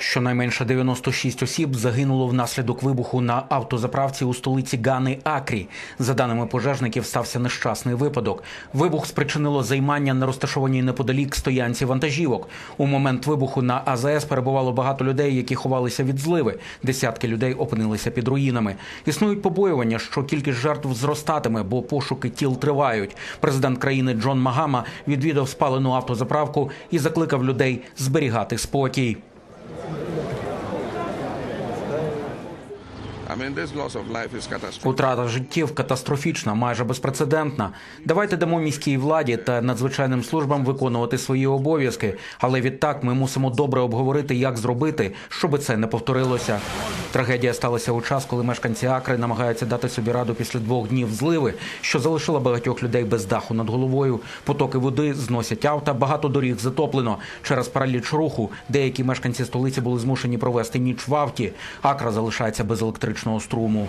Щонайменше 96 осіб загинуло внаслідок вибуху на автозаправці у столиці Гани Акрі. За даними пожежників, стався нещасний випадок. Вибух спричинило займання на розташованій неподалік стоянці вантажівок. У момент вибуху на АЗС перебувало багато людей, які ховалися від зливи. Десятки людей опинилися під руїнами. Існують побоювання, що кількість жертв зростатиме, бо пошуки тіл тривають. Президент країни Джон Магама відвідав спалену автозаправку і закликав людей зберігати спокій. Утрата життів катастрофічна, майже безпрецедентна. Давайте дамо міській владі та надзвичайним службам виконувати свої обов'язки. Але відтак ми мусимо добре обговорити, як зробити, щоб це не повторилося. Трагедія сталася у час, коли мешканці Акри намагаються дати собі раду після двох днів зливи, що залишила багатьох людей без даху над головою. Потоки води зносять авто, багато доріг затоплено. Через параліч руху деякі мешканці столиці були змушені провести ніч в авті. Акра залишається без електричного струму.